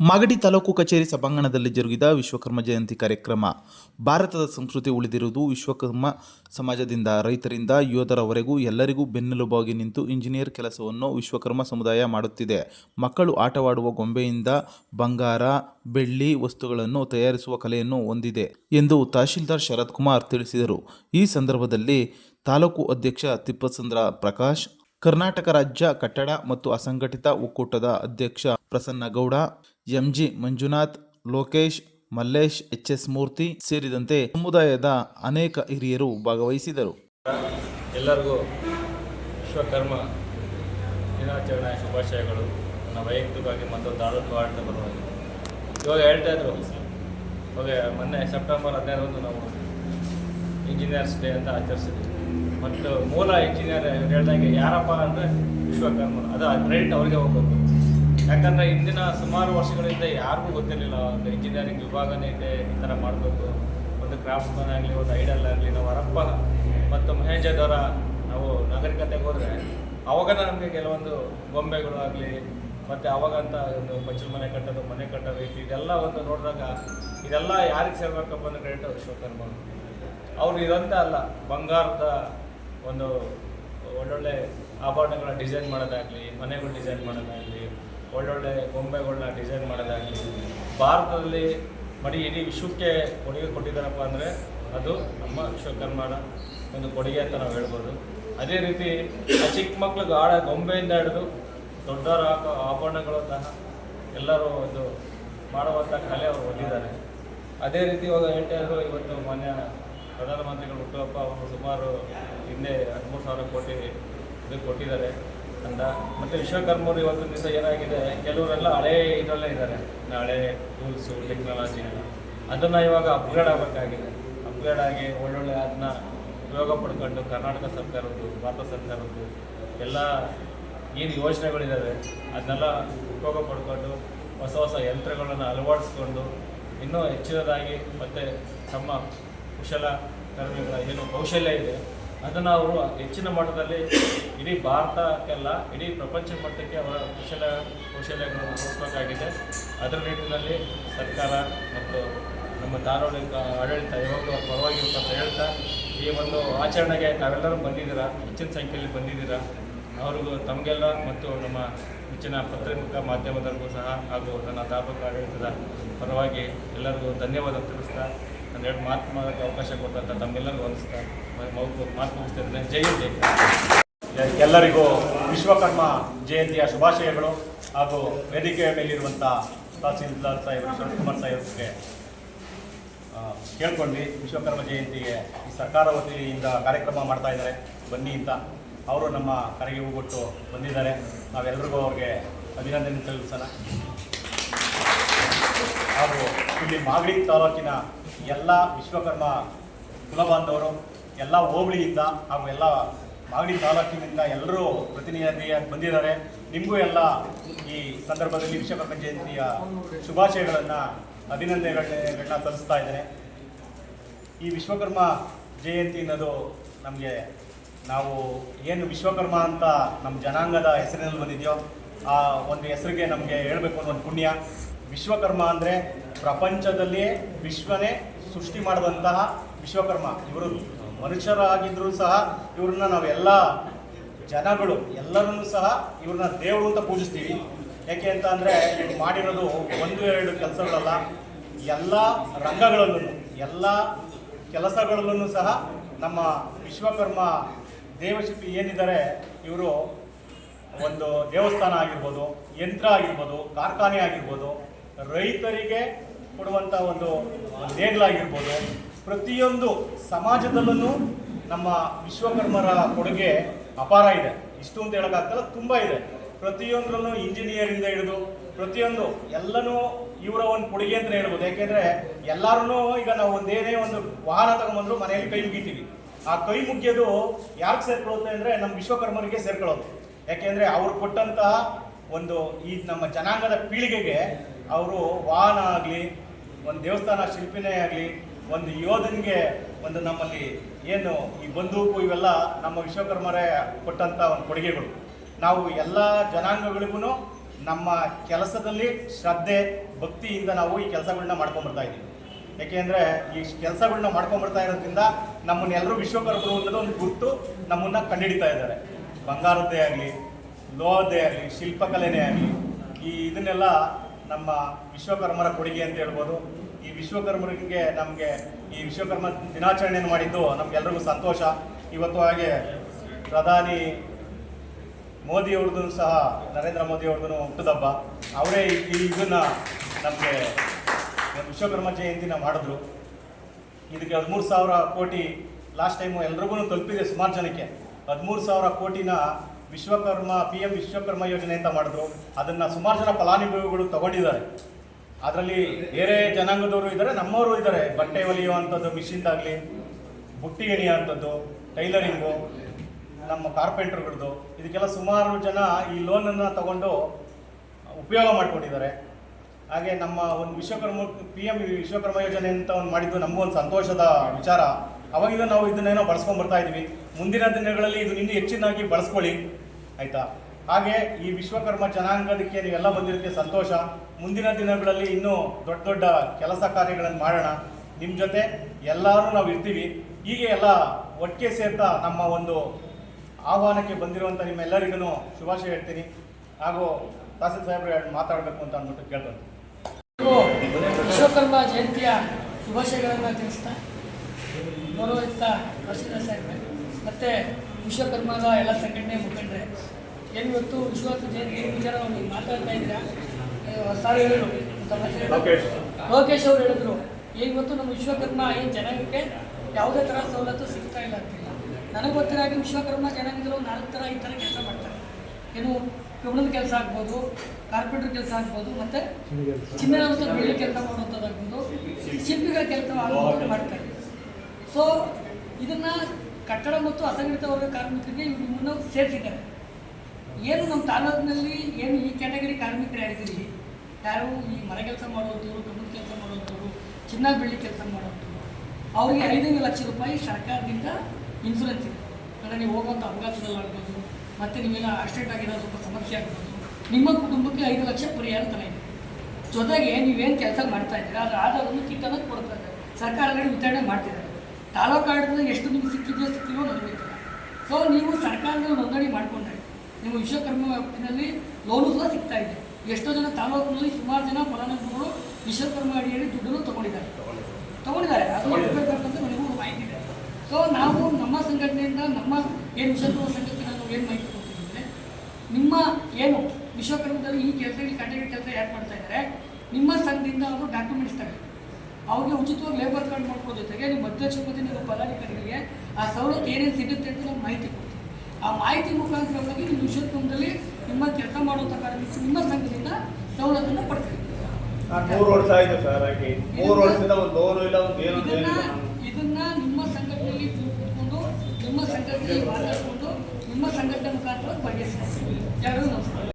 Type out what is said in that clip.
ಮಾಗಡಿ ತಾಲೂಕು ಕಚೇರಿ ಸಭಾಂಗಣದಲ್ಲಿ ಜರುಗಿದ ವಿಶ್ವಕರ್ಮ ಜಯಂತಿ ಕಾರ್ಯಕ್ರಮ. ಭಾರತದ ಸಂಸ್ಕೃತಿ ಉಳಿದಿರುವುದು ವಿಶ್ವಕರ್ಮ ಸಮಾಜದಿಂದ ರೈತರಿಂದ ಯೋಧರವರೆಗೂ ಎಲ್ಲರಿಗೂ ಬೆನ್ನೆಲುಬಾಗಿ ನಿಂತು ಇಂಜಿನಿಯರ್ ಕೆಲಸವನ್ನು ವಿಶ್ವಕರ್ಮ ಸಮುದಾಯ ಮಾಡುತ್ತಿದೆ. ಮಕ್ಕಳು ಆಟವಾಡುವ ಗೊಂಬೆಯಿಂದ ಬಂಗಾರ, ಬೆಳ್ಳಿ ವಸ್ತುಗಳನ್ನು ತಯಾರಿಸುವ ಕಲೆಯನ್ನು ಹೊಂದಿದೆ ಎಂದು ತಹಶೀಲ್ದಾರ್ ಶರತ್ ಕುಮಾರ್ ತಿಳಿಸಿದರು. ಈ ಸಂದರ್ಭದಲ್ಲಿ ತಾಲೂಕು ಅಧ್ಯಕ್ಷ ತಿಪ್ಪಸಂದ್ರ ಪ್ರಕಾಶ್, ಕರ್ನಾಟಕ ರಾಜ್ಯ ಕಟ್ಟಡ ಮತ್ತು ಅಸಂಘಟಿತ ಒಕ್ಕೂಟದ ಅಧ್ಯಕ್ಷ Prasanna Gowda, MG Manjunath, Lokesh, Mallesh, H S Murthy ಸೇರಿದಂತೆ ಸಮುದಾಯದ ಅನೇಕ ಹಿರಿಯರು ಭಾಗವಹಿಸಿದರು. ಎಲ್ಲರಿಗೂ ವಿಶ್ವಕರ್ಮ ದಿನಾಚರಣೆ ಶುಭಾಶಯಗಳು. ನನ್ನ ವೈಯಕ್ತಿಕವಾಗಿ ಮತ್ತು ತಾಲೂಕು ಆಡಳಿತ ಪರವಾಗಿ. ಇವಾಗ ಹೇಳ್ತಾ ಇದ್ರು. ಇವಾಗ ಮೊನ್ನೆ ಸೆಪ್ಟೆಂಬರ್ ಹದಿನೈದರಂದು ನಾವು ಇಂಜಿನಿಯರ್ಸ್ ಡೇ ಅಂತ ಆಚರಿಸಿದ್ವಿ. ಮತ್ತು ಮೂಲ ಇಂಜಿನಿಯರ್ ಹೇಳ್ದಂಗೆ ಯಾರಪ್ಪ ಅಂದರೆ ವಿಶ್ವಕರ್ಮ. ಅದು ಕ್ರೆಡಿಟ್ ಅವ್ರಿಗೆ ಹೋಗ್ಬೇಕು. ಯಾಕಂದರೆ ಇಂದಿನ ಸುಮಾರು ವರ್ಷಗಳಿಂದ ಯಾರಿಗೂ ಗೊತ್ತಿರಲಿಲ್ಲ, ಒಂದು ಇಂಜಿನಿಯರಿಂಗ್ ವಿಭಾಗನೇ ಇದೆ, ಈ ಥರ ಮಾಡಬೇಕು. ಒಂದು ಕ್ರಾಫ್ಟ್ಮನ್ ಆಗಲಿ, ಒಂದು ಐಡಲ್ ಆಗಲಿ, ನಾವು ಹರಪ್ಪ ಮತ್ತು ಮಹೇಂಜದವರ ನಾವು ನಾಗರಿಕತೆಗೆ ಹೋದರೆ ಅವಾಗ ನಮಗೆ ಕೆಲವೊಂದು ಗೊಂಬೆಗಳು ಆಗಲಿ, ಮತ್ತು ಅವಾಗಂತ ಒಂದು ಬಚ್ಚಲು ಮನೆ ಕಟ್ಟೋದು ಮನೆ ಕಟ್ಟೋದು ಇದೆಲ್ಲ ಒಂದು ನೋಡಿದಾಗ ಇದೆಲ್ಲ ಯಾರಿಗೆ ಸೇರ್ಬೇಕಪ್ಪ ಅಂದ್ರೆ ಕ್ರೆಡಿಟ್ ವಿಶ್ವಕರ್ಮ ಅವ್ರು. ಇದಂತ ಅಲ್ಲ, ಬಂಗಾರದ ಒಂದು ಒಳ್ಳೊಳ್ಳೆ ಆಭರಣಗಳ ಡಿಸೈನ್ ಮಾಡೋದಾಗಲಿ, ಮನೆಗಳು ಡಿಸೈನ್ ಮಾಡೋದಾಗಲಿ ಒಳ್ಳೊಳ್ಳೆ ಗೊಂಬೆಗಳನ್ನ ಡಿಸೈನ್ ಮಾಡೋದಾಗಲಿ, ಭಾರತದಲ್ಲಿ ಮಡಿ ಇಡೀ ವಿಶ್ವಕ್ಕೆ ಕೊಡುಗೆ ಕೊಟ್ಟಿದ್ದಾರಪ್ಪ ಅಂದರೆ ಅದು ನಮ್ಮ ವಿಶ್ವಕರ್ಮಾಡ ಒಂದು ಕೊಡುಗೆ ಅಂತ ನಾವು ಹೇಳ್ಬೋದು. ಅದೇ ರೀತಿ ಚಿಕ್ಕ ಮಕ್ಳಿಗೆ ಆಡ ಗೊಂಬೆಯಿಂದ ಹಿಡಿದು ದೊಡ್ಡವರ ಆಭರಣಗಳು ಸಹ ಎಲ್ಲರೂ ಒಂದು ಮಾಡುವಂಥ ಕಲೆ ಅವರು ಹೊಂದಿದ್ದಾರೆ. ಅದೇ ರೀತಿ ಇವಾಗ ಹೇಳ್ತಾಯಿದ್ರು, ಇವತ್ತು ಮಾನ್ಯ ಪ್ರಧಾನಮಂತ್ರಿಗಳು ಹುಟ್ಟುಹಬ್ಬ ಅವರು ಸುಮಾರು ಹಿಂದೆ ಹದಿಮೂರು ಸಾವಿರ ಕೋಟಿ ಇದು ಕೊಟ್ಟಿದ್ದಾರೆ. ಅಂತ ಮತ್ತು ವಿಶ್ವಕರ್ಮರು ಇವತ್ತು ದಿವಸ ಏನಾಗಿದೆ, ಕೆಲವರೆಲ್ಲ ಹಳೇ ಇದರಲ್ಲೇ ಇದ್ದಾರೆ. ಹಳೆ ಟೂಲ್ಸು ಟೆಕ್ನಾಲಜಿ ಅದನ್ನು ಇವಾಗ ಅಪ್ಗ್ರೇಡ್ ಆಗಬೇಕಾಗಿದೆ. ಅಪ್ಗ್ರೇಡ್ ಆಗಿ ಒಳ್ಳೊಳ್ಳೆ ಅದನ್ನ ಉಪಯೋಗ ಪಡ್ಕೊಂಡು ಕರ್ನಾಟಕ ಸರ್ಕಾರದ್ದು, ಭಾರತ ಸರ್ಕಾರದ್ದು ಎಲ್ಲ ಏನು ಯೋಜನೆಗಳಿದ್ದಾವೆ ಅದನ್ನೆಲ್ಲ ಉಪಯೋಗ ಪಡ್ಕೊಂಡು ಹೊಸ ಹೊಸ ಯಂತ್ರಗಳನ್ನು ಅಳವಡಿಸ್ಕೊಂಡು ಇನ್ನೂ ಹೆಚ್ಚಿನದಾಗಿ ಮತ್ತು ತಮ್ಮ ಕುಶಲ ಕರ್ಮಿಗಳ ಏನು ಕೌಶಲ್ಯ ಇದೆ ಅದನ್ನು ಅವರು ಹೆಚ್ಚಿನ ಮಟ್ಟದಲ್ಲಿ ಇಡೀ ಭಾರತಕ್ಕೆಲ್ಲ, ಇಡೀ ಪ್ರಪಂಚ ಮಟ್ಟಕ್ಕೆ ಅವರ ಕುಶಲ ಕೌಶಲ್ಯಗಳನ್ನು ತೋರಿಸಬೇಕಾಗಿದೆ. ಅದರ ನಿಟ್ಟಿನಲ್ಲಿ ಸರ್ಕಾರ ಮತ್ತು ನಮ್ಮ ಧಾರವಾಡ ಆಡಳಿತ ಯಾವಾಗಲೂ ಅಂತ ಹೇಳ್ತಾ, ಈ ಒಂದು ಆಚರಣೆಗೆ ತಾವೆಲ್ಲರೂ ಬಂದಿದ್ದೀರಾ? ಹೆಚ್ಚಿನ ಸಂಖ್ಯೆಯಲ್ಲಿ ಬಂದಿದ್ದೀರಾ? ಅವ್ರಿಗೂ ತಮಗೆಲ್ಲ ಮತ್ತು ನಮ್ಮ ಹೆಚ್ಚಿನ ಪತ್ರಿಕಾ ಮಾಧ್ಯಮದವ್ರಿಗೂ ಸಹ ಹಾಗೂ ನನ್ನ ತಾಲೂಕು ಆಡಳಿತದ ಪರವಾಗಿ ಎಲ್ಲರಿಗೂ ಧನ್ಯವಾದ ತಿಳಿಸ್ತಾ ಒಂದೆರಡು ಮಾತು ಮಾಡೋಕ್ಕೆ ಅವಕಾಶ ಕೊಟ್ಟಂತ ತಮ್ಮೆಲ್ಲರಿಗೂ ಮೌಕು ಮಾತು ಮುಗಿಸ್ತಿದ್ದೇನೆ ಜೈ ಜೈ. ಎಲ್ಲರಿಗೂ ವಿಶ್ವಕರ್ಮ ಜಯಂತಿಯ ಶುಭಾಶಯಗಳು ಹಾಗೂ ವೇದಿಕೆಯ ಮೇಲಿರುವಂಥ ತಹಸೀಲ್ದಾರ್ ಸಾಹೇಬರು ಶಿವಕುಮಾರ್ ಸಾಹೇಬ್ರಿಗೆ ಕೇಳ್ಕೊಂಡ್ವಿ ವಿಶ್ವಕರ್ಮ ಜಯಂತಿಗೆ ಸರ್ಕಾರ ವತಿಯಿಂದ ಕಾರ್ಯಕ್ರಮ ಮಾಡ್ತಾ ಇದ್ದಾರೆ. ಬನ್ನಿ ಅಂತ ಅವರು ನಮ್ಮ ಕರೆಗೆ ಹೂಗೊಟ್ಟು ಬಂದಿದ್ದಾರೆ. ನಾವೆಲ್ಲರಿಗೂ ಅವ್ರಿಗೆ ಅಭಿನಂದನೆ ಸಲ್ಲಿಸೋಣ. ಹಾಗೂ ಇಲ್ಲಿ ಮಾಗಡಿ ತಾಲೂಕಿನ ಎಲ್ಲ ವಿಶ್ವಕರ್ಮ ಕುಲಬಾಂಧವರು, ಎಲ್ಲ ಹೋಬಳಿಯಿಂದ ಹಾಗೂ ಎಲ್ಲ ಮಾಗಡಿ ತಾಲೂಕಿನಿಂದ ಎಲ್ಲರೂ ಪ್ರತಿನಿಧಿಯಾಗಿ ಬಂದಿದ್ದಾರೆ. ನಿಮಗೂ ಎಲ್ಲ ಈ ಸಂದರ್ಭದಲ್ಲಿ ವಿಶ್ವಕರ್ಮ ಜಯಂತಿಯ ಶುಭಾಶಯಗಳನ್ನು, ಅಭಿನಂದನೆಗಳನ್ನ ಸಲ್ಲಿಸ್ತಾ ಇದ್ದೇನೆ. ಈ ವಿಶ್ವಕರ್ಮ ಜಯಂತಿ ಅನ್ನೋದು ನಮಗೆ ನಾವು ಏನು ವಿಶ್ವಕರ್ಮ ಅಂತ ನಮ್ಮ ಜನಾಂಗದ ಹೆಸರಿನಲ್ಲಿ ಬಂದಿದೆಯೋ, ಆ ಒಂದು ಹೆಸರಿಗೆ ನಮಗೆ ಹೇಳಬೇಕು ಅನ್ನೋ ಒಂದು ಪುಣ್ಯ. ವಿಶ್ವಕರ್ಮ ಅಂದರೆ ಪ್ರಪಂಚದಲ್ಲಿಯೇ ವಿಶ್ವನೇ ಸೃಷ್ಟಿ ಮಾಡಿದಂತಹ ವಿಶ್ವಕರ್ಮ. ಇವರು ಮನುಷ್ಯರಾಗಿದ್ದರೂ ಸಹ ಇವ್ರನ್ನ ನಾವೆಲ್ಲ ಜನಗಳು ಎಲ್ಲರನ್ನೂ ಸಹ ಇವ್ರನ್ನ ದೇವರು ಅಂತ ಪೂಜಿಸ್ತೀವಿ. ಯಾಕೆ ಅಂತ ಅಂದರೆ ಇವ್ರು ಮಾಡಿರೋದು ಒಂದು ಎರಡು ಕೆಲಸಗಳಲ್ಲ, ಎಲ್ಲ ರಂಗಗಳಲ್ಲೂ ಎಲ್ಲ ಕೆಲಸಗಳಲ್ಲೂ ಸಹ ನಮ್ಮ ವಿಶ್ವಕರ್ಮ ದೇವಶಿಲ್ಪಿ ಏನಿದ್ದಾರೆ, ಇವರು ಒಂದು ದೇವಸ್ಥಾನ ಆಗಿರ್ಬೋದು, ಯಂತ್ರ ಆಗಿರ್ಬೋದು, ಕಾರ್ಖಾನೆ ಆಗಿರ್ಬೋದು ರೈತರಿಗೆ ಕೊಡುವಂಥ ಒಂದು ನೇಗ್ಲಾಗಿರ್ಬೋದು ಪ್ರತಿಯೊಂದು ಸಮಾಜದಲ್ಲೂ ನಮ್ಮ ವಿಶ್ವಕರ್ಮರ ಕೊಡುಗೆ ಅಪಾರ ಇದೆ. ಇಷ್ಟು ಅಂತ ಹೇಳೋಕ್ಕಾಗ್ತಲ್ಲ, ತುಂಬ ಇದೆ. ಪ್ರತಿಯೊಂದರಲ್ಲೂ ಇಂಜಿನಿಯರಿಂದ ಹಿಡಿದು, ಪ್ರತಿಯೊಂದು ಎಲ್ಲನೂ ಇವರ ಒಂದು ಕೊಡುಗೆ ಅಂತ ಹೇಳ್ಬೋದು. ಯಾಕೆಂದ್ರೆ ಎಲ್ಲರೂ ಈಗ ನಾವು ಒಂದೇನೇ ಒಂದು ವಾಹನ ತಗೊಂಡ್ಬಂದ್ರು ಮನೆಯಲ್ಲಿ ಕೈ ಮುಗಿತೀವಿ. ಆ ಕೈ ಮುಗಿಯೋದು ಯಾಕೆ ಸೇರ್ಕೊಳ್ಳುತ್ತೆ ಅಂದರೆ ನಮ್ಮ ವಿಶ್ವಕರ್ಮರಿಗೆ ಸೇರ್ಕೊಳ್ಳೋದು. ಯಾಕೆಂದ್ರೆ ಅವ್ರು ಕೊಟ್ಟಂತಹ ಒಂದು ಈ ನಮ್ಮ ಜನಾಂಗದ ಪೀಳಿಗೆಗೆ ಅವರು ವಾಹನ ಆಗಲಿ, ಒಂದು ದೇವಸ್ಥಾನ ಶಿಲ್ಪಿನೇ ಆಗಲಿ, ಒಂದು ಯೋಧನಿಗೆ ಒಂದು ನಮ್ಮಲ್ಲಿ ಏನು ಈ ಬಂದೂಕು ಇವೆಲ್ಲ ನಮ್ಮ ವಿಶ್ವಕರ್ಮರೇ ಕೊಟ್ಟಂಥ ಒಂದು ಕೊಡುಗೆಗಳು. ನಾವು ಎಲ್ಲ ಜನಾಂಗಗಳಿಗೂ ನಮ್ಮ ಕೆಲಸದಲ್ಲಿ ಶ್ರದ್ಧೆ, ಭಕ್ತಿಯಿಂದ ನಾವು ಈ ಕೆಲಸಗಳನ್ನ ಮಾಡ್ಕೊಂಡ್ಬರ್ತಾ ಇದ್ದೀವಿ. ಯಾಕೆಂದರೆ ಈ ಕೆಲಸಗಳನ್ನ ಮಾಡ್ಕೊಂಬರ್ತಾ ಇರೋದ್ರಿಂದ ನಮ್ಮನ್ನೆಲ್ಲರೂ ವಿಶ್ವಕರ್ಮರು ಅನ್ನೋದು ಒಂದು ಗುರುತು ನಮ್ಮನ್ನ ಕಂಡುಹಿಡಿತಾ ಇದ್ದಾರೆ. ಬಂಗಾರದ್ದೇ ಆಗಲಿ, ಲೋಹದ್ದೇ ಆಗಲಿ, ಶಿಲ್ಪಕಲೆನೇ ಆಗಲಿ, ಈ ಇದನ್ನೆಲ್ಲ ನಮ್ಮ ವಿಶ್ವಕರ್ಮರ ಕೊಡುಗೆ ಅಂತ ಹೇಳ್ಬೋದು. ಈ ವಿಶ್ವಕರ್ಮರಿಗೆ ನಮಗೆ ಈ ವಿಶ್ವಕರ್ಮ ದಿನಾಚರಣೆಯನ್ನು ಮಾಡಿದ್ದು ನಮಗೆಲ್ಲರಿಗೂ ಸಂತೋಷ. ಇವತ್ತು ಹಾಗೆ ಪ್ರಧಾನಿ ಮೋದಿ ಅವ್ರದ್ದು ಸಹ, ನರೇಂದ್ರ ಮೋದಿ ಹುಟ್ಟುದಬ್ಬ. ಅವರೇ ಈ ಇದನ್ನ ನಮಗೆ ವಿಶ್ವಕರ್ಮ ಜಯಂತಿನ ಮಾಡಿದ್ರು. ಇದಕ್ಕೆ ಹದಿಮೂರು ಸಾವಿರ ಕೋಟಿ ಲಾಸ್ಟ್ ಟೈಮು ಎಲ್ರಿಗೂ ತಲುಪಿದೆ ಸುಮಾರು ಜನಕ್ಕೆ. ಹದಿಮೂರು ಸಾವಿರ ಕೋಟಿನ ವಿಶ್ವಕರ್ಮ ಪಿ ಎಂ ವಿಶ್ವಕರ್ಮ ಯೋಜನೆ ಅಂತ ಮಾಡಿದ್ರು. ಅದನ್ನು ಸುಮಾರು ಜನ ಫಲಾನುಭವಿಗಳು ತಗೊಂಡಿದ್ದಾರೆ. ಅದರಲ್ಲಿ ಬೇರೆ ಜನಾಂಗದವರು ಇದ್ದಾರೆ, ನಮ್ಮವರು ಇದ್ದಾರೆ. ಬಟ್ಟೆ ಹೊಲಿಯುವಂಥದ್ದು ಮಿಷಿನ್ದಾಗಲಿ ಬುಟ್ಟಿ ಎಣಿಯುವಂಥದ್ದು ಟೈಲರಿಂಗು, ನಮ್ಮ ಕಾರ್ಪೆಂಟ್ರುಗಳದ್ದು ಇದಕ್ಕೆಲ್ಲ ಸುಮಾರು ಜನ ಈ ಲೋನನ್ನು ತಗೊಂಡು ಉಪಯೋಗ ಮಾಡ್ಕೊಂಡಿದ್ದಾರೆ. ಹಾಗೆ ನಮ್ಮ ಒಂದು ವಿಶ್ವಕರ್ಮ ಪಿ ಎಂ ವಿಶ್ವಕರ್ಮ ಯೋಜನೆ ಅಂತ ಒಂದು ಮಾಡಿದ್ದು ನಮಗೂ ಒಂದು ಸಂತೋಷದ ವಿಚಾರ. ಅವಾಗಿಂದ ನಾವು ಇದನ್ನೇನೋ ಬಳಸ್ಕೊಂಡು ಬರ್ತಾ ಇದ್ದೀವಿ ಮುಂದಿನ ದಿನಗಳಲ್ಲಿ ಇದು ಇನ್ನೂ ಹೆಚ್ಚಿನಾಗಿ ಬಳಸ್ಕೊಳ್ಳಿ. ಆಯಿತಾ? ಹಾಗೆ ಈ ವಿಶ್ವಕರ್ಮ ಜನಾಂಗದಕ್ಕೆ ನೀವೆಲ್ಲ ಬಂದಿರೋದಕ್ಕೆ ಸಂತೋಷ. ಮುಂದಿನ ದಿನಗಳಲ್ಲಿ ಇನ್ನೂ ದೊಡ್ಡ ದೊಡ್ಡ ಕೆಲಸ ಕಾರ್ಯಗಳನ್ನು ಮಾಡೋಣ. ನಿಮ್ಮ ಜೊತೆ ಎಲ್ಲರೂ ನಾವು ಇರ್ತೀವಿ. ಹೀಗೆ ಎಲ್ಲ ಒಟ್ಟಿಗೆ ಸೇರ್ತಾ ನಮ್ಮ ಒಂದು ಆಹ್ವಾನಕ್ಕೆ ಬಂದಿರುವಂಥ ನಿಮ್ಮೆಲ್ಲರಿಗೂ ಶುಭಾಶಯ ಹೇಳ್ತೀನಿ. ಹಾಗೂ ತಹಸೀಲ್ ಸಾಹೇಬ್ರು ಮಾತಾಡಬೇಕು ಅಂತ ಅಂದ್ಬಿಟ್ಟು ಕೇಳ್ಬೋದು ವಿಶ್ವಕರ್ಮ ಜಯಂತಿಯ ಶುಭಾಶಯಗಳನ್ನು ತಿಳಿಸ್ತಾ ಗೌರವಿತ ಪ್ರಸಿದ್ಧ ಸಾಹೇಬ್ರೆ. ಮತ್ತು ವಿಶ್ವಕರ್ಮದ ಎಲ್ಲ ಸಂಘಟನೆ ಮುಖಂಡರೆ ಏನು ಇವತ್ತು ವಿಶ್ವಕರ್ಮ ಜಯಂತಿ ಏನು ವಿಚಾರ ನೀವು ಮಾತಾಡ್ತಾ ಇದ್ದೀರಾ? ಸಾರಿ ಹೇಳಿದ್ರು. ಲೋಕೇಶ್. ಅವರು ಹೇಳಿದ್ರು. ಏನು ಇವತ್ತು ನಮ್ಮ ವಿಶ್ವಕರ್ಮ ಏನು ಜನಾಂಗಕ್ಕೆ ಯಾವುದೇ ಥರ ಸವಲತ್ತು ಸಿಗ್ತಾ ಇಲ್ಲ ಅಂತಿಲ್ಲ ನನಗೆ ಗೊತ್ತಿರೋ ಹಾಗೆ ವಿಶ್ವಕರ್ಮ ಜನಾಂಗದಲ್ಲಿ ಒಂದು ನಾಲ್ಕು ಥರ ಈ ಥರ ಕೆಲಸ ಮಾಡ್ತಾರೆ. ಏನು ಕಬ್ಬಣದ ಕೆಲಸ ಆಗ್ಬೋದು ಕಾರ್ಪೆಂಟರ್ ಕೆಲಸ ಆಗ್ಬೋದು ಮತ್ತು ಚಿನ್ನದ ಬೆಳ್ಳಿ ಕೆಲಸ ಮಾಡುವಂಥದ್ದಾಗ್ಬೋದು. ಶಿಲ್ಪಿಗಳ ಕೆಲಸ ಮಾಡ್ತಾರೆ. ಸೊ ಇದನ್ನು ಕಟ್ಟಡ ಮತ್ತು ಅಸಂಘಟಿತ ವರ್ಗ ಕಾರ್ಮಿಕರಿಗೆ ಇವರು ನಿಮ್ಮನ್ನು ಸೇರಿಸಿದ್ದಾರೆ. ಏನು ನಮ್ಮ ತಾಲೂಕಿನಲ್ಲಿ ಏನು ಈ ಕ್ಯಾಟಗರಿ ಕಾರ್ಮಿಕರು ಯಾರಿದ್ದೀರಿ? ಯಾರು ಈ ಮರ ಕೆಲಸ ಮಾಡುವಂಥವ್ರು ಕಬ್ಬಣದ ಕೆಲಸ ಮಾಡುವಂಥವ್ರು, ಚಿನ್ನ ಬೆಳ್ಳಿ ಕೆಲಸ ಮಾಡುವಂಥವ್ರು? ಅವರಿಗೆ ಐದೈದು ಲಕ್ಷ ರೂಪಾಯಿ ಸರ್ಕಾರದಿಂದ ಇನ್ಸೂರೆನ್ಸ್ ಇದೆ. ಅಂದರೆ ನೀವು ಹೋಗುವಂಥ ಅಪಘಾತದಲ್ಲಾಗ್ಬೋದು ಮತ್ತು ನೀವೆಲ್ಲ ಆಕ್ಸಿಡೆಂಟ್ ಆಗಿರೋ ಸ್ವಲ್ಪ ಸಮಸ್ಯೆ ಆಗ್ಬೋದು. ನಿಮ್ಮ ಕುಟುಂಬಕ್ಕೆ ಐದು ಲಕ್ಷ ಪರಿಹಾರ ತಲೆ ಇದೆ. ಜೊತೆಗೆ ನೀವೇನು ಕೆಲಸ ಮಾಡ್ತಾ ಇದ್ದೀರಾ? ಅದರ ಆಧಾರವನ್ನು ಕಿಟ್ಟನ್ನು ಕೊಡ್ತಾ ಇದ್ದಾರೆ. ಸರ್ಕಾರಗಳು ವಿತರಣೆ ಮಾಡ್ತಿದ್ದಾರೆ ತಾಲೂಕು ಆಡಳಿತದಲ್ಲಿ ಎಷ್ಟು ನಿಮ್ಗೆ ಸಿಕ್ಕಿದೆಯೋ ಸಿಕ್ಕಿಲ್ವೋ ನನಗೆ ಸೊ ನೀವು ಸರ್ಕಾರದಲ್ಲಿ ನೋಂದಣಿ ಮಾಡಿಕೊಂಡ್ರೆ ನಿಮ್ಮ ವಿಶ್ವಕರ್ಮ ವ್ಯಾಪ್ತಿನಲ್ಲಿ ಲೋನು ಸಹ ಸಿಗ್ತಾ ಇದೆ. ಎಷ್ಟೋ ಜನ ತಾಲೂಕಿನಲ್ಲಿ ಸುಮಾರು ಜನ ಫಲಾನುಭವಿಗಳು ವಿಶ್ವಕರ್ಮ ಅಡಿಯಲ್ಲಿ ದುಡ್ಡನ್ನು ತಗೊಂಡಿದ್ದಾರೆ. ತಗೊಂಡಿದ್ದಾರೆ. ಅದು ಹೋಗ್ಬೇಕಂತ ನನಗೂ ಮಾಹಿತಿ ಇದೆ. ಸೊ ನಾವು ನಮ್ಮ ಸಂಘಟನೆಯಿಂದ ನಮ್ಮ ಏನು ವಿಶ್ವಕರ್ಮ ಸಂಘಕ್ಕೆ ನಾವು ಏನು ಮಾಹಿತಿ ಕೊಡ್ತೀವಿ ನಿಮ್ಮ ಏನು ವಿಶ್ವಕರ್ಮದಲ್ಲಿ ಈ ಕೆಲಸದಲ್ಲಿ ಕ್ಯಾಟಗರಿ ಕೆಲಸ ಯಾರು ಮಾಡ್ತಾ ಇದ್ದಾರೆ ನಿಮ್ಮ ಸಂಘದಿಂದ ಅವರು ಡಾಕ್ಯುಮೆಂಟ್ಸ್ ತಗೊಳ್ಳಿ ಅವ್ರಿಗೆ ಉಚಿತವಾಗಿ ಲೇಬರ್ ಕಾರ್ಡ್ ಮಾಡ್ಕೊಡೋ ಜೊತೆಗೆ ನೀವು ಅಧ್ಯಕ್ಷಪತಿ ನಿಮ್ಮ ಫಲಾಧಿಕಾರಿಗಳಿಗೆ ಆ ಸವಲತ್ತು ಏನೇನು ಸಿಗುತ್ತೆ ಅಂತ ಮಾಹಿತಿ ಕೊಡ್ತೀವಿ ಆ ಮಾಹಿತಿ ಮುಖಾಂತರವಾಗಿ ನೀವು ನಿಮ್ಮ ವಿಶ್ವಕ್ರಮದಲ್ಲಿ ನಿಮ್ಮ ಕೆಲಸ ಮಾಡುವಂಥ ಕಾರಣ ನಿಮ್ಮ ಸಂಘದಿಂದ ಸವಲತ್ತನ್ನು ಪಡ್ತೀವಿ ಇದನ್ನ ನಿಮ್ಮ ಸಂಘಟನೆಯಲ್ಲಿ ಕೂತ್ಕೊಂಡು ನಿಮ್ಮ ಸಂಘಟನೆಯಲ್ಲಿ ಮಾತಾಡಿಕೊಂಡು ನಿಮ್ಮ ಸಂಘಟನೆ ಮುಖಾಂತರ ಬಗೆಹರಿಸ್ತೀವಿ ಯಾರು ನಮಸ್ಕಾರ.